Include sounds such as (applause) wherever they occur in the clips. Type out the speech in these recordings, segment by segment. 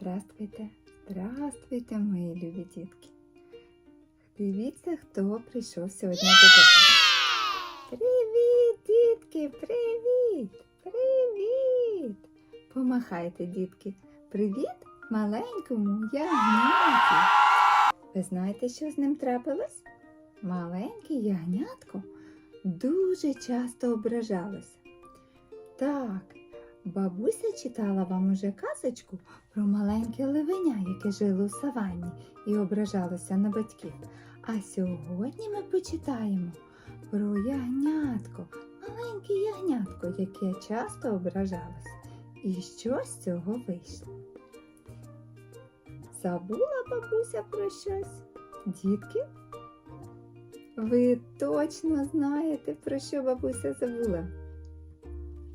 Здравствуйте, здравствуйте, мої любі дітки. Дивіться, хто прийшов сьогодні до тебе. Привіт, дітки, привіт! Привіт! Помахайте, дітки. Привіт маленькому ягняті. Ви знаєте, що з ним трапилось? Маленьке ягнятко дуже часто ображалося. Так, бабуся читала вам уже казочку про маленьке левеня, яке жило у саванні і ображалося на батьків. А сьогодні ми почитаємо про ягнятко, маленьке ягнятко, яке часто ображалося. І що з цього вийшло? Забула бабуся про щось? Дітки? Ви точно знаєте, про що бабуся забула?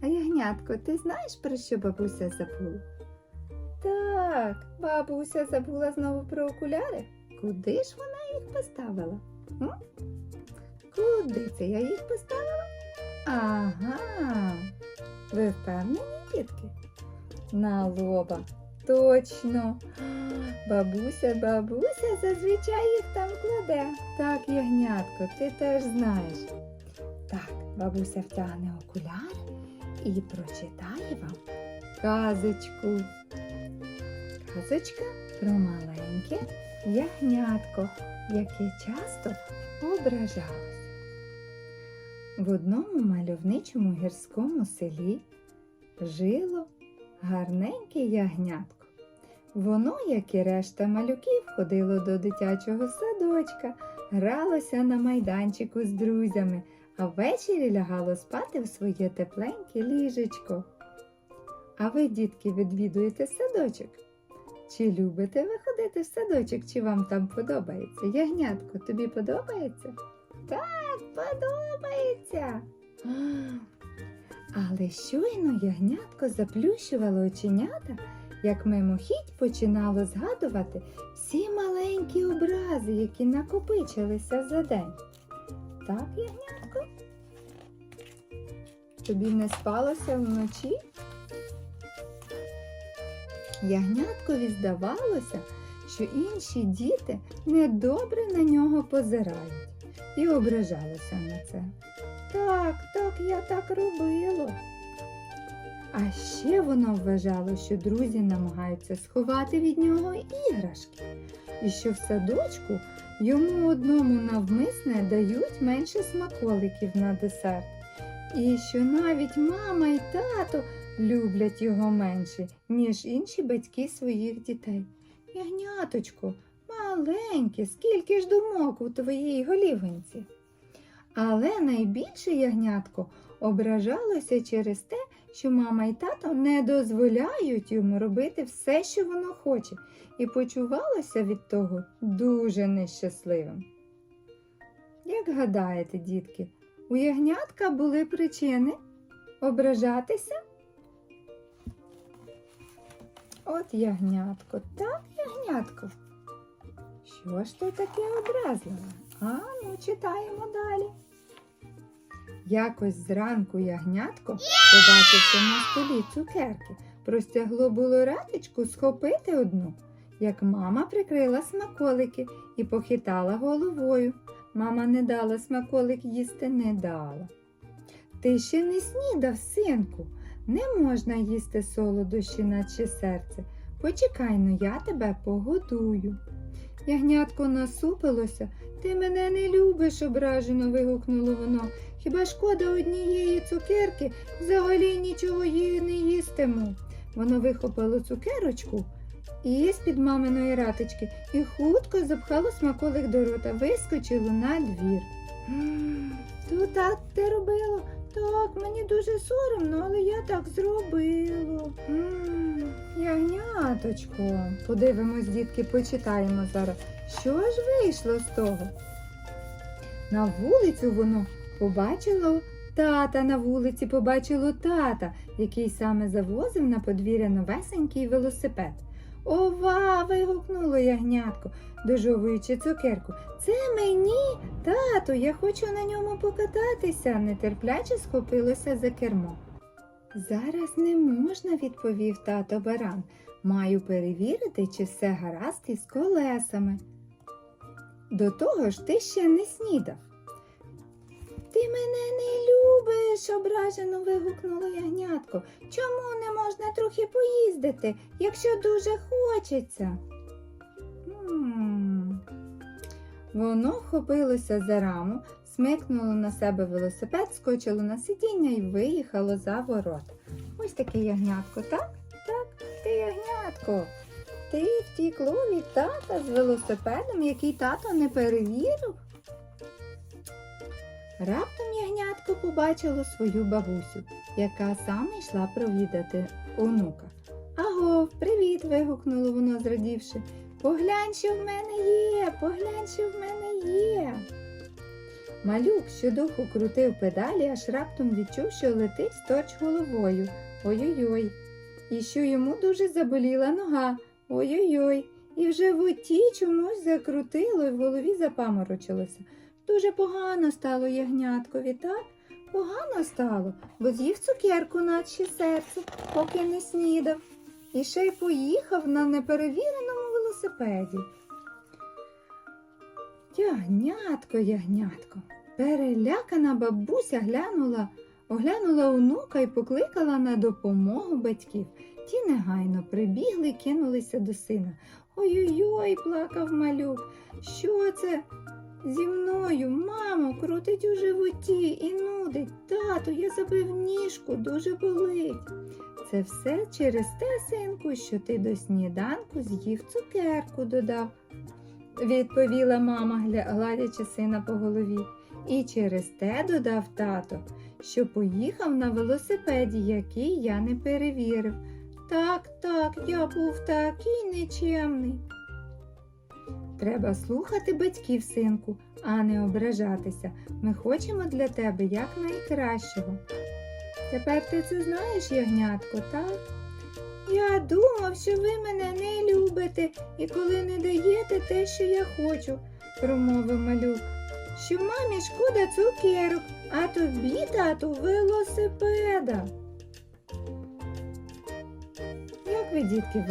А ягнятко, ти знаєш, про що бабуся забула? Так, бабуся забула знову про окуляри. Куди ж вона їх поставила? М? Куди це я їх поставила? Ага. Ви впевнені, дітки? На лоба. Точно. Бабуся, бабуся зазвичай їх там кладе. Так, ягнятко, ти теж знаєш. Так, бабуся втягне окуляри і прочитає вам казочку. Казочка про маленьке ягнятко, яке часто ображалося. В одному мальовничому гірському селі жило гарненьке ягнятко. Воно, як і решта малюків, ходило до дитячого садочка, гралося на майданчику з друзями, а ввечері лягало спати в своє тепленьке ліжечко. А ви, дітки, відвідуєте садочок? Чи любите ви ходити в садочок, чи вам там подобається? Ягнятко, тобі подобається? Так, подобається. (gasps) Але щойно ягнятко заплющувало оченята, як мимохідь починало згадувати всі маленькі образи, які накопичилися за день. Так, ягнятко? Тобі не спалося вночі? Ягняткові здавалося, що інші діти недобре на нього позирають і ображалося на це. Так, так, я так робило. А ще воно вважало, що друзі намагаються сховати від нього іграшки, і що в садочку йому одному навмисне дають менше смаколиків на десерт, і що навіть мама і тато люблять його менше, ніж інші батьки своїх дітей. Ягняточко, маленьке, скільки ж думок у твоїй голівоньці. Але найбільше ягнятко ображалося через те, що мама і тато не дозволяють йому робити все, що воно хоче, і почувалося від того дуже нещасливим. Як гадаєте, дітки, у ягнятка були причини ображатися? От ягнятко, так, ягнятко. Що ж ти таке образливе? А ну читаємо далі. Якось зранку ягнятко побачився на столі цукерки. Простягло було ратичку схопити одну, як мама прикрила смаколики і похитала головою. Мама не дала смаколик їсти, не дала. Ти ще не снідав, синку. Не можна їсти солодощі, наче серце. Почекай ну, я тебе погодую. Ягнятко насупилося. Ти мене не любиш, ображено вигукнуло воно. Хіба шкода однієї цукерки, взагалі нічого її не їстиму. Воно вихопило цукерочку і з-під маминої ратички і хутко запхало смаколик до рота, вискочило на двір. «М, То так ти робило? Так, мені дуже соромно, але я так зробила. М, Ягняточко, подивимось, дітки, почитаємо зараз. Що ж вийшло з того? На вулицю воно побачило тата на вулиці, побачило тата, який саме завозив на подвір'я новесенький велосипед. Ова! вигукнуло ягнятко, дожовуючи цукерку. Це мені, тато, я хочу на ньому покататися, нетерпляче схопилося за кермо. Зараз не можна, відповів тато баран. Маю перевірити, чи все гаразд із колесами. До того ж, ти ще не снідав. Ти мене не любиш, ображено вигукнуло ягнятко. Чому не можна трохи поїздити, якщо дуже хочеться? М. Воно вхопилося за раму, смикнуло на себе велосипед, скочило на сидіння і виїхало за ворота. Ось таке ягнятко, так? Так, ти ягнятко. Ти втікло від тата з велосипедом, який тато не перевірив? Раптом ягнятко побачило свою бабусю, яка саме йшла провідати онука. Аго, привіт! вигукнуло воно, зрадівши. Поглянь, що в мене є, поглянь, що в мене є. Малюк щодуху крутив педалі, аж раптом відчув, що летить сторч головою. Ой-ой-ой. І що йому дуже заболіла нога. Ой-ой-ой. І вже в животі чомусь закрутило і в голові запаморочилося. Дуже погано стало ягняткові, так? Погано стало, бо з'їв цукерку наче серце, поки не снідав. І ще й поїхав на неперевіреному велосипеді. Ягнятко, ягнятко. Перелякана бабуся глянула, оглянула онука і покликала на допомогу батьків. Ті негайно прибігли кинулися до сина. Ой-ой-ой, плакав малюк. Що це? Зі мною, мамо, крутить у животі і нудить. Тату, я забив ніжку, дуже болить. Це все через те, синку, що ти до сніданку з'їв цукерку додав, відповіла мама, гладячи сина по голові. І через те додав тато, що поїхав на велосипеді, який я не перевірив. Так, так, я був такий нечемний. Треба слухати батьків, синку, а не ображатися. Ми хочемо для тебе якнайкращого. Тепер ти це знаєш, ягнятко, так? Я думав, що ви мене не любите і коли не даєте те, що я хочу, промовив малюк. Що мамі шкода цукерок, а тобі, тату, велосипеда. Як ви, дітки,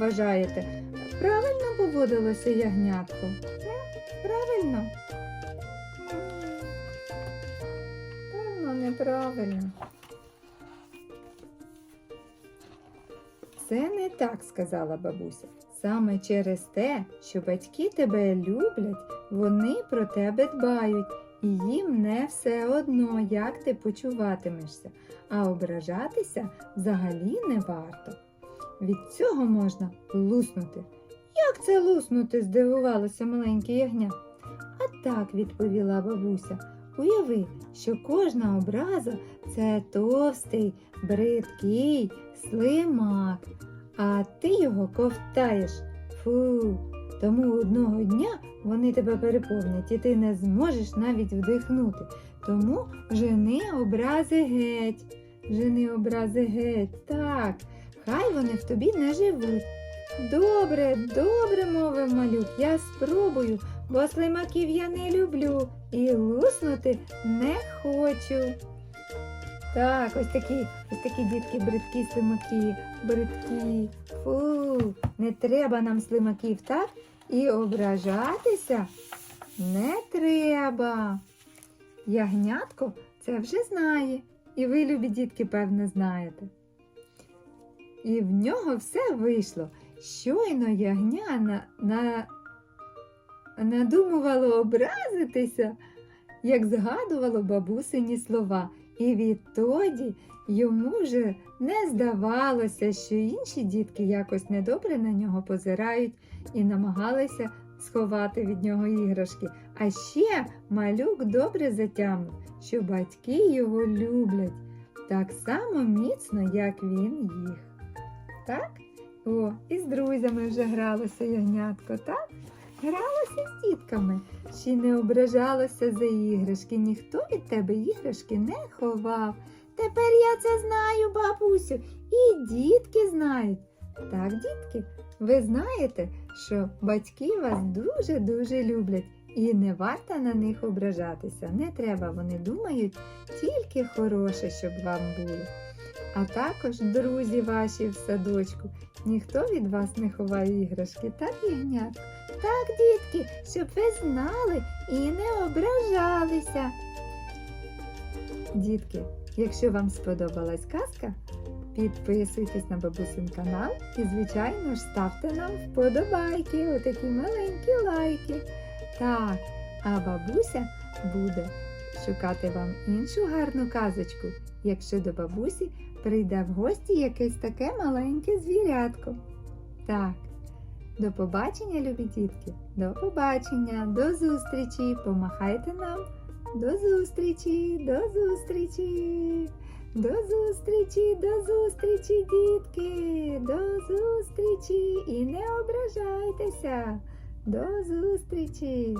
вважаєте, правильно поводилося ягнятко? Правильно? Певно, неправильно. Це не так, сказала бабуся. Саме через те, що батьки тебе люблять, вони про тебе дбають, і їм не все одно, як ти почуватимешся, а ображатися взагалі не варто. Від цього можна луснути. Як це луснути? здивувалося маленьке ягня. А так відповіла бабуся. Уяви, що кожна образа це товстий, бридкий слимак, а ти його ковтаєш. Фу. Тому одного дня вони тебе переповнять, і ти не зможеш навіть вдихнути. Тому жени образи геть. Жени образи геть. Так, хай вони в тобі не живуть. Добре, добре, мовив малюк, я спробую, бо слимаків я не люблю і луснути не хочу. Так, ось такі, ось такі дітки, бридкі слимаки, бридкі. Фу, не треба нам слимаків, так? І ображатися не треба. Ягнятко це вже знає, і ви, любі дітки, певне, знаєте. І в нього все вийшло. Щойно ягня на, на, надумувало образитися, як згадувало бабусині слова. І відтоді йому вже не здавалося, що інші дітки якось недобре на нього позирають і намагалися сховати від нього іграшки. А ще малюк добре затямив, що батьки його люблять так само міцно, як він їх. Так? О, і з друзями вже гралося ягнятко, так? Гралося з дітками, ще не ображалося за іграшки. Ніхто від тебе іграшки не ховав. Тепер я це знаю, бабусю, і дітки знають. Так, дітки, ви знаєте, що батьки вас дуже-дуже люблять і не варто на них ображатися. Не треба, вони думають тільки хороше, щоб вам було. А також друзі ваші в садочку. Ніхто від вас не ховає іграшки, так, ягнятко? Так, дітки, щоб ви знали і не ображалися. Дітки, якщо вам сподобалась казка, підписуйтесь на бабусин канал і, звичайно ж, ставте нам вподобайки, отакі маленькі лайки. Так, а бабуся буде шукати вам іншу гарну казочку, якщо до бабусі прийде в гості якесь таке маленьке звірятко. Так, до побачення, любі дітки, до побачення, до зустрічі, помахайте нам. До зустрічі, до зустрічі, до зустрічі, до зустрічі, дітки, до зустрічі. І не ображайтеся. До зустрічі!